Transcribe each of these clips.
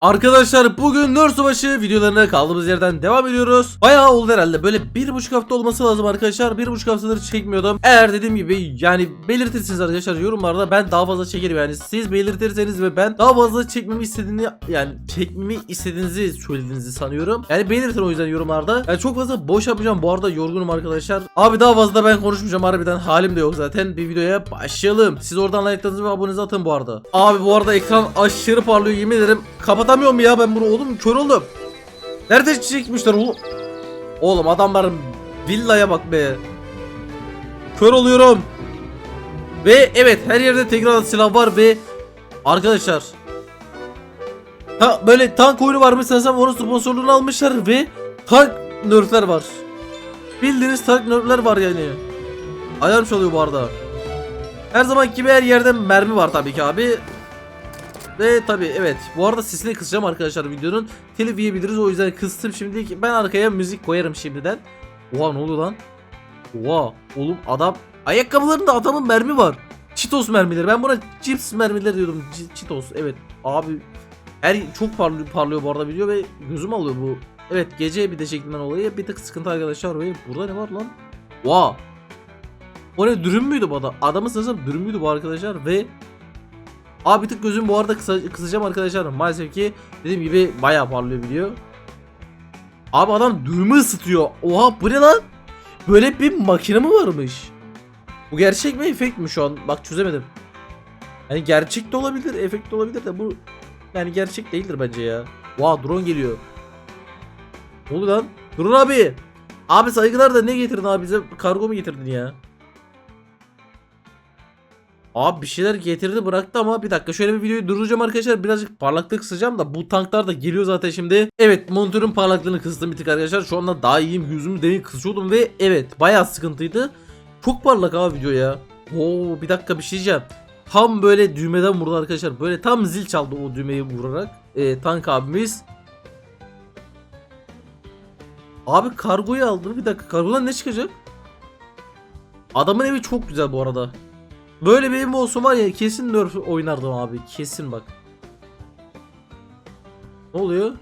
Arkadaşlar bugün Nör Savaşı videolarına kaldığımız yerden devam ediyoruz. Bayağı oldu herhalde. Böyle bir buçuk hafta olması lazım arkadaşlar. Bir buçuk haftadır çekmiyordum. Eğer dediğim gibi yani belirtirsiniz arkadaşlar yorumlarda ben daha fazla çekerim. Yani siz belirtirseniz ve ben daha fazla çekmemi istediğini yani çekmemi istediğinizi söylediğinizi sanıyorum. Yani belirtin o yüzden yorumlarda. Yani çok fazla boş yapacağım. Bu arada yorgunum arkadaşlar. Abi daha fazla ben konuşmayacağım harbiden. Halim de yok zaten. Bir videoya başlayalım. Siz oradan like'larınızı ve abonenizi atın bu arada. Abi bu arada ekran aşırı parlıyor yemin ederim. Kapatamıyorum ya ben bunu oğlum kör oldum. Nerede çekmişler oğlum? Oğlum adamların villaya bak be. Kör oluyorum. Ve evet her yerde tekrar silah var ve arkadaşlar Ha böyle tank oyunu varmış sanırsam onun sponsorluğunu almışlar ve tank nerfler var. Bildiğiniz tank nerfler var yani. Alarm çalıyor bu arada. Her zaman gibi her yerde mermi var tabii ki abi. Ve tabii evet. Bu arada sesini kısacağım arkadaşlar videonun. Telif yiyebiliriz o yüzden kıstım şimdi. Ben arkaya müzik koyarım şimdiden. Oha ne oluyor lan? Oha oğlum adam ayakkabılarında adamın mermi var. Cheetos mermileri. Ben buna cips mermileri diyordum. C- Cheetos evet. Abi her çok parlıyor, parlıyor bu arada video ve gözüm alıyor bu. Evet gece bir de şeklinden olayı bir tık sıkıntı arkadaşlar ve burada ne var lan? Oha. O ne dürüm müydü bu adam? Adamın sanırsam dürüm müydü bu arkadaşlar ve Abi bir tık gözüm bu arada kısa, kısacağım arkadaşlar. Maalesef ki dediğim gibi bayağı parlıyor video. Abi adam dürümü ısıtıyor. Oha bu ne lan? Böyle bir makine mi varmış? Bu gerçek mi efekt mi şu an? Bak çözemedim. Yani gerçek de olabilir, efekt de olabilir de bu yani gerçek değildir bence ya. Oha drone geliyor. Ne oldu lan? Drone abi. Abi saygılar da ne getirdin abi bize kargo mu getirdin ya? Abi bir şeyler getirdi bıraktı ama bir dakika şöyle bir videoyu durduracağım arkadaşlar birazcık parlaklık kısacağım da bu tanklar da geliyor zaten şimdi. Evet monitörün parlaklığını kıstım bir tık arkadaşlar şu anda daha iyiyim yüzümü demin kısıyordum ve evet bayağı sıkıntıydı. Çok parlak abi video ya. Oo bir dakika bir şey diyeceğim. Tam böyle düğmeden vurdu arkadaşlar böyle tam zil çaldı o düğmeyi vurarak. Ee, tank abimiz. Abi kargoyu aldı bir dakika kargodan ne çıkacak? Adamın evi çok güzel bu arada. Böyle bir evim olsa var ya kesin nerf oynardım abi. Kesin bak. Ne oluyor?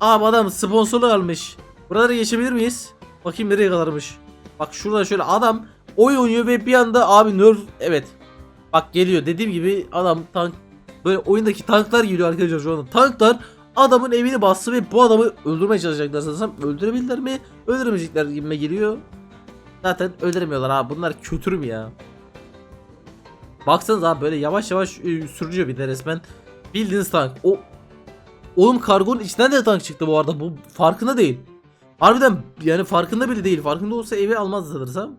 Abi adam sponsorlu almış. Buraları geçebilir miyiz? Bakayım nereye kadarmış. Bak şurada şöyle adam oyun oynuyor ve bir anda abi nerf evet. Bak geliyor dediğim gibi adam tank böyle oyundaki tanklar geliyor arkadaşlar şu anda. Tanklar adamın evini bastı ve bu adamı öldürmeye çalışacaklar sanırsam. Öldürebilirler mi? Öldüremeyecekler gibime geliyor. Zaten öldüremiyorlar abi. Bunlar kötürüm ya. Baksanız abi böyle yavaş yavaş e, sürüyor bir de resmen. Bildiğiniz tank. O Oğlum kargonun içinden de tank çıktı bu arada. Bu farkında değil. Harbiden yani farkında bile değil. Farkında olsa evi almazdı sanırsam.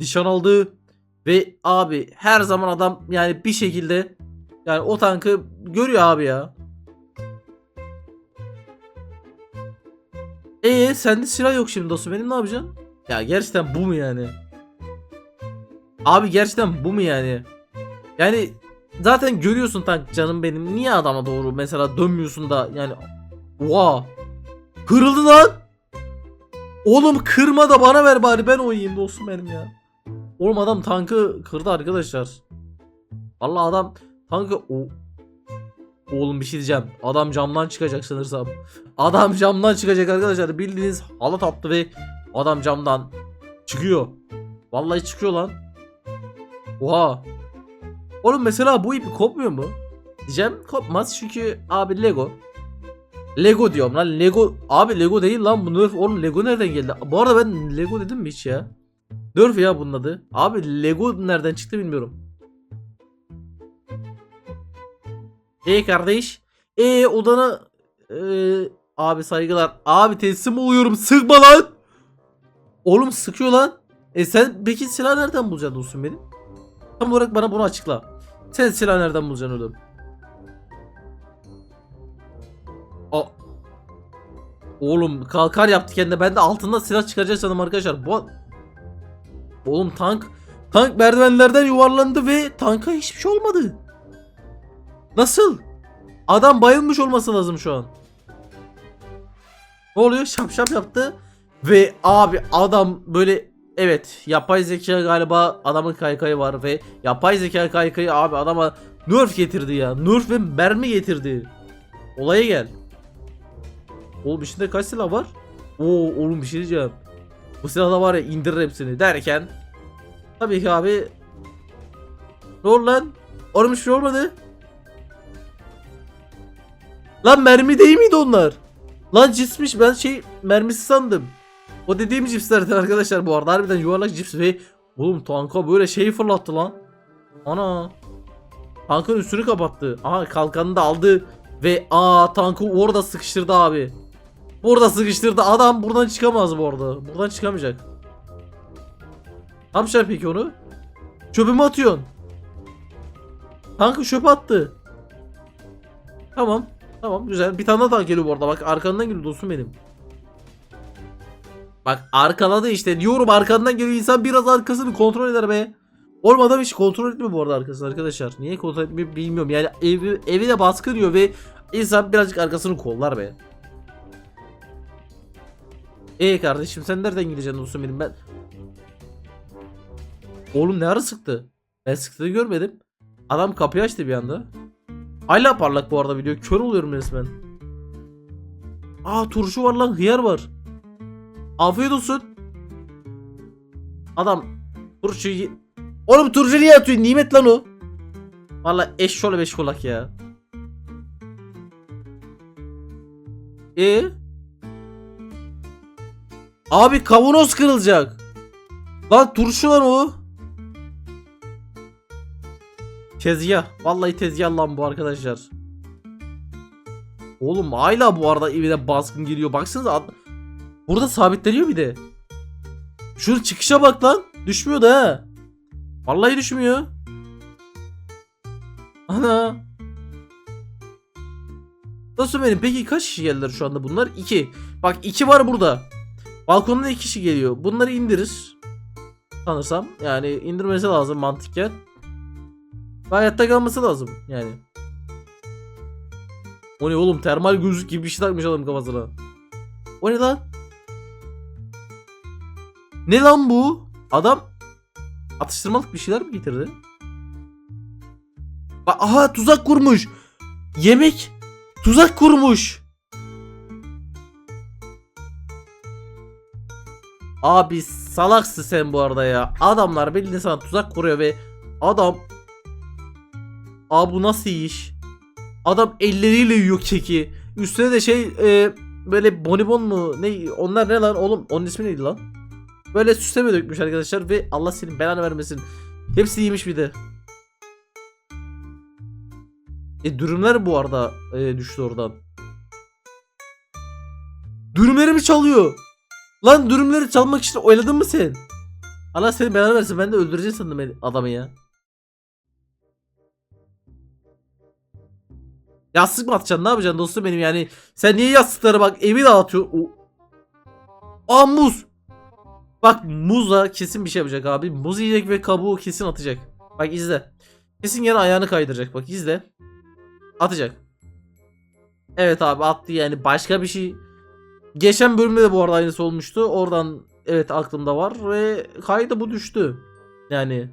Nişan aldı. Ve abi her zaman adam yani bir şekilde yani o tankı görüyor abi ya. Ee sende silah yok şimdi dostum benim ne yapacaksın? Ya gerçekten bu mu yani? Abi gerçekten bu mu yani? Yani zaten görüyorsun tank canım benim. Niye adama doğru mesela dönmüyorsun da yani Oha. Kırıldı lan. Oğlum kırma da bana ver bari ben oynayayım dostum benim ya. Oğlum adam tankı kırdı arkadaşlar. Allah adam tankı o Oğlum bir şey diyeceğim. Adam camdan çıkacak sanırsam. Adam camdan çıkacak arkadaşlar. Bildiğiniz halat attı ve adam camdan çıkıyor. Vallahi çıkıyor lan. Oha. Oğlum mesela bu ipi kopmuyor mu? Diyeceğim kopmaz çünkü abi Lego. Lego diyorum lan Lego. Abi Lego değil lan bu Nerf. Oğlum Lego nereden geldi? Bu arada ben Lego dedim mi hiç ya? Nerf ya bunun adı. Abi Lego nereden çıktı bilmiyorum. E kardeş. E odana e, abi saygılar. Abi teslim oluyorum. Sıkma lan. Oğlum sıkıyor lan. E sen peki silah nereden bulacaksın dostum benim? Tam olarak bana bunu açıkla. Sen silah nereden bulacaksın oğlum? A Oğlum kalkar yaptı kendine. Ben de altında silah çıkaracak sandım arkadaşlar. Bu Oğlum tank tank merdivenlerden yuvarlandı ve tanka hiçbir şey olmadı. Nasıl? Adam bayılmış olması lazım şu an. Ne oluyor? Şap şap yaptı. Ve abi adam böyle evet yapay zeka galiba adamın kaykayı var ve yapay zeka kaykayı abi adama nerf getirdi ya. Nerf ve mermi getirdi. Olaya gel. Oğlum içinde kaç silah var? Oo oğlum bir şey diyeceğim. Bu silahda var ya indirir hepsini derken. Tabii ki abi. Ne oldu lan? Oğlum hiçbir şey olmadı. Lan mermi değil miydi onlar? Lan cismiş ben şey mermisi sandım. O dediğim cipslerden arkadaşlar bu arada harbiden yuvarlak cips ve oğlum tanka böyle şey fırlattı lan. Ana. Tankın üstünü kapattı. Aha kalkanını da aldı ve aa tankı orada sıkıştırdı abi. Burada sıkıştırdı adam buradan çıkamaz bu arada. Buradan çıkamayacak. Ne yapacak peki onu? Çöpe mi atıyorsun? Tankı çöpe attı. Tamam. Tamam güzel. Bir tane daha tank geliyor bu arada. Bak arkandan geliyor dostum benim. Bak arkaladı işte. Diyorum arkandan geliyor. insan biraz arkasını kontrol eder be. Oğlum adam hiç kontrol etmiyor bu arada arkasını arkadaşlar. Niye kontrol etmiyor bilmiyorum. Yani evi, evi de baskı diyor ve insan birazcık arkasını kollar be. Ee kardeşim sen nereden gideceksin dostum benim ben? Oğlum ne ara sıktı? Ben sıktığını görmedim. Adam kapıyı açtı bir anda. Hala parlak bu arada video. Kör oluyorum resmen. Aa turşu var lan hıyar var. Afiyet olsun. Adam turşuyu... Oğlum turşu niye atıyor? Nimet lan o. Valla eşşoğlu beş kulak ya. E Abi kavanoz kırılacak. Lan turşu lan o. Tezgah. Vallahi tezgah lan bu arkadaşlar. Oğlum hala bu arada evine baskın geliyor. Baksanıza. Ad- Burada sabitleniyor bir de. Şu çıkışa bak lan. Düşmüyor da ha. Vallahi düşmüyor. Ana. Nasıl benim? Peki kaç kişi geldiler şu anda bunlar? 2. Bak 2 var burada. Balkonda 2 kişi geliyor. Bunları indirir. Sanırsam. Yani indirmesi lazım mantıken. Ve hayatta kalması lazım yani. O ne oğlum termal gözlük gibi bir şey takmış adam kafasına. O ne lan? Ne lan bu? Adam atıştırmalık bir şeyler mi getirdi? Aha tuzak kurmuş. Yemek tuzak kurmuş. Abi salaksın sen bu arada ya. Adamlar bildiğin sana tuzak kuruyor ve adam Abi bu nasıl iş? Adam elleriyle yiyor keki. Üstüne de şey e, böyle bonibon mu ne onlar ne lan oğlum onun ismi neydi lan? Böyle süsleme dökmüş arkadaşlar ve Allah senin belanı vermesin. Hepsi yemiş bir de. E dürümler bu arada e, düştü oradan. Dürümlerimi çalıyor. Lan dürümleri çalmak için oyladın mı sen? Allah senin belanı versin ben de öldüreceğim sandım adamı ya. Yastık mı atacaksın ne yapacaksın dostum benim yani sen niye yastıkları bak evi dağıtıyor. O... Bak muzla kesin bir şey yapacak abi. Muz yiyecek ve kabuğu kesin atacak. Bak izle. Kesin yine ayağını kaydıracak bak izle. Atacak. Evet abi attı yani başka bir şey. Geçen bölümde de bu arada aynısı olmuştu. Oradan evet aklımda var ve kaydı bu düştü. Yani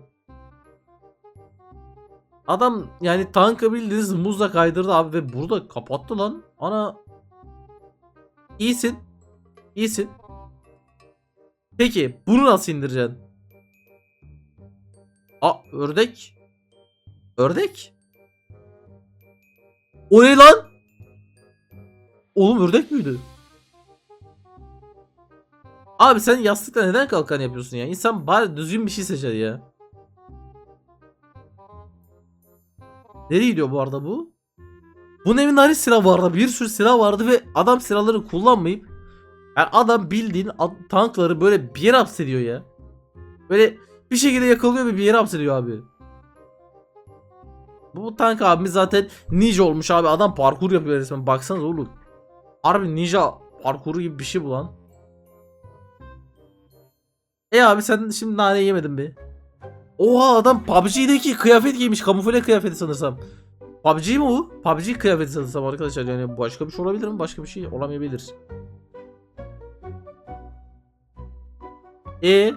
Adam yani tankı bildiğiniz muzla kaydırdı abi ve burada kapattı lan. Ana. İyisin. İyisin. Peki bunu nasıl indireceksin? Aa ördek. Ördek. O ne lan? Oğlum ördek müydü? Abi sen yastıkla neden kalkan yapıyorsun ya? İnsan bari düzgün bir şey seçer ya. Nereye gidiyor bu arada bu? Bunun evinde hani silah vardı. Bir sürü silah vardı ve adam silahları kullanmayıp yani adam bildiğin tankları böyle bir yere hapsediyor ya. Böyle bir şekilde yakalıyor ve bir yere hapsediyor abi. Bu tank abimiz zaten ninja olmuş abi. Adam parkur yapıyor resmen. Baksanıza oğlum. Harbi ninja parkuru gibi bir şey bu lan. E abi sen şimdi nane yemedin be. Oha adam PUBG'deki kıyafet giymiş. Kamufle kıyafeti sanırsam. PUBG mi o? PUBG kıyafeti sanırsam arkadaşlar. Yani başka bir şey olabilir mi? Başka bir şey olamayabilir. E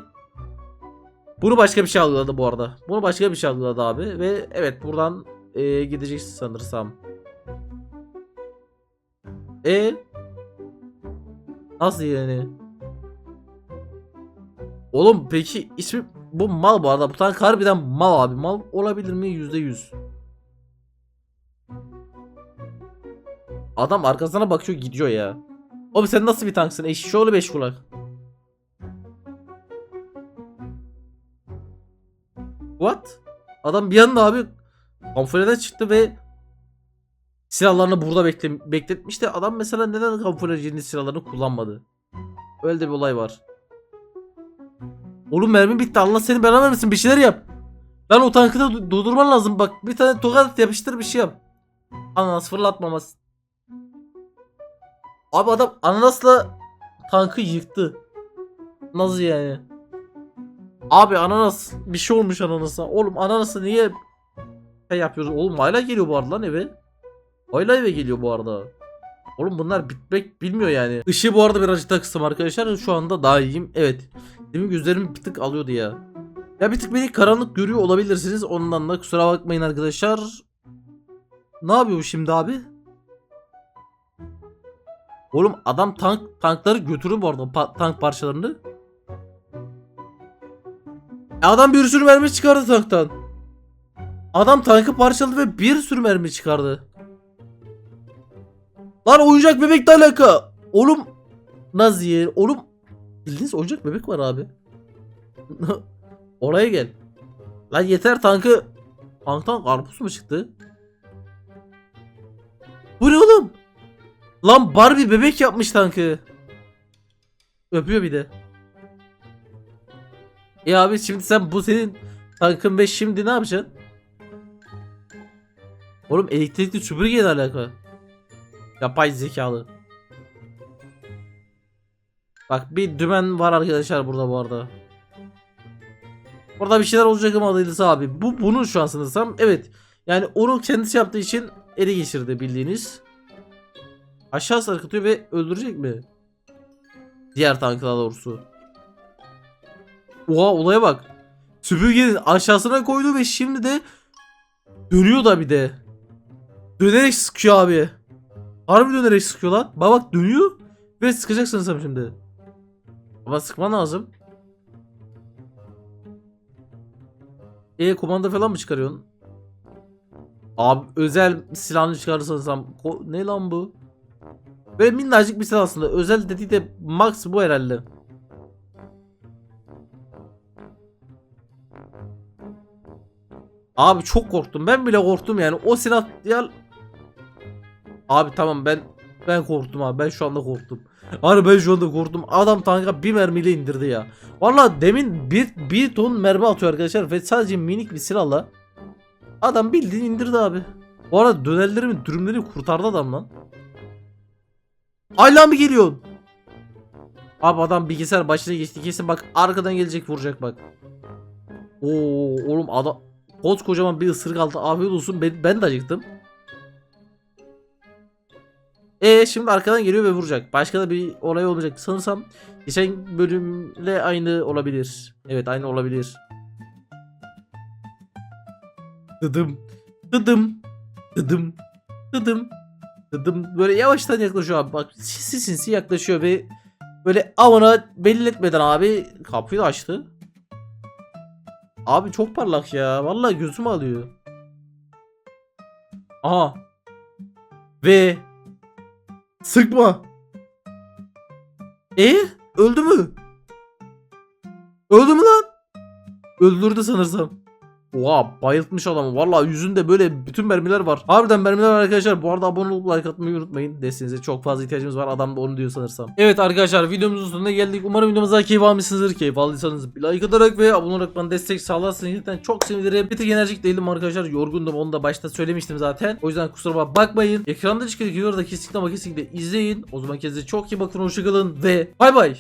Bunu başka bir şey algıladı bu arada. Bunu başka bir şey algıladı abi. Ve evet buradan e, gideceksin sanırsam. E Nasıl yani? Oğlum peki ismi bu mal bu arada. Bu tank harbiden mal abi. Mal olabilir mi? Yüzde yüz. Adam arkasına bakıyor gidiyor ya. Oğlum sen nasıl bir tanksın? Eşşoğlu beş kulak. What? Adam bir anda abi kamuflajdan çıktı ve silahlarını burada bekle bekletmişti. Adam mesela neden kamuflajın silahlarını kullanmadı? Öyle de bir olay var. Oğlum mermi bitti. Allah seni belanı vermesin. Bir şeyler yap. Lan o tankı da du- durdurman lazım. Bak bir tane tokat yapıştır bir şey yap. Ananas fırlatmaması. Abi adam ananasla tankı yıktı. Nasıl yani? Abi ananas bir şey olmuş ananasa. Oğlum ananası niye şey yapıyoruz? Oğlum hala geliyor bu arada lan eve. Hala eve geliyor bu arada. Oğlum bunlar bitmek bilmiyor yani. Işığı bu arada birazcık daha kıstım arkadaşlar. Şu anda daha iyiyim. Evet. Demin gözlerim bir tık alıyordu ya. Ya bir tık beni karanlık görüyor olabilirsiniz. Ondan da kusura bakmayın arkadaşlar. Ne yapıyor şimdi abi? Oğlum adam tank tankları götürüyor bu arada pa- tank parçalarını. E Adam bir sürü mermi çıkardı tanktan. Adam tankı parçaladı ve bir sürü mermi çıkardı. Lan oyuncak bebekle alaka. Oğlum Naziye oğlum bildiğiniz oyuncak bebek var abi. Oraya gel. Lan yeter tankı. Tanktan karpuz mu çıktı? Bu ne oğlum? Lan Barbie bebek yapmış tankı. Öpüyor bir de. E abi şimdi sen bu senin tankın ve şimdi ne yapacaksın? Oğlum elektrikli süpürgeyle alaka. Yapay zekalı. Bak bir dümen var arkadaşlar burada bu arada. Burada bir şeyler olacak ama değilse abi. Bu bunun şu an sanırsam. Evet. Yani onu kendisi yaptığı için ele geçirdi bildiğiniz. Aşağı sarkıtıyor ve öldürecek mi? Diğer tankı daha doğrusu. Oha olaya bak. Süpürgenin aşağısına koydu ve şimdi de dönüyor da bir de. Dönerek sıkıyor abi. Harbi dönerek sıkıyor lan. Bak bak dönüyor ve sıkacak sanırsam şimdi. Ama sıkman lazım. E kumanda falan mı çıkarıyorsun? Abi özel silahını çıkarırsan ko- ne lan bu? Böyle minnacık bir silah aslında. Özel dediği de max bu herhalde. Abi çok korktum. Ben bile korktum yani. O silah ya Abi tamam ben ben korktum abi. Ben şu anda korktum. Hani ben şu anda korktum. Adam tanka bir mermiyle indirdi ya. Valla demin bir, bir ton mermi atıyor arkadaşlar ve sadece minik bir silahla adam bildiğin indirdi abi. Bu arada dönerlerimin dürümleri kurtardı adam lan. Ayla mı geliyorsun? Abi adam bilgisayar başına geçti kesin bak arkadan gelecek vuracak bak. Oo oğlum adam kocaman bir ısırık aldı afiyet olsun ben, ben de acıktım. E şimdi arkadan geliyor ve vuracak. Başka da bir olay olmayacak. Sanırsam geçen bölümle aynı olabilir. Evet aynı olabilir. Dıdım. Dıdım. Dıdım. Dıdım. Dıdım. Böyle yavaştan yaklaşıyor abi. Bak sinsi sinsi yaklaşıyor ve böyle avına belli etmeden abi kapıyı da açtı. Abi çok parlak ya. Vallahi gözüm alıyor. Aha. Ve Sıkma. E öldü mü? Öldü mü lan? Öldürdü sanırsam. Oha bayıltmış adamı. Vallahi yüzünde böyle bütün mermiler var. Harbiden mermiler var arkadaşlar. Bu arada abone olup like atmayı unutmayın. Desteğinize çok fazla ihtiyacımız var. Adam da onu diyor sanırsam. Evet arkadaşlar videomuzun sonuna geldik. Umarım videomuza keyif almışsınızdır. Keyif aldıysanız bir like atarak ve abone olarak bana destek sağlarsanız cidden çok sevinirim. Bir tık enerjik değildim arkadaşlar. Yorgundum onu da başta söylemiştim zaten. O yüzden kusura bakmayın. Ekranda çıkan videoları da kesinlikle ama kesinlikle izleyin. O zaman kendinize çok iyi bakın. Hoşçakalın ve bay bay.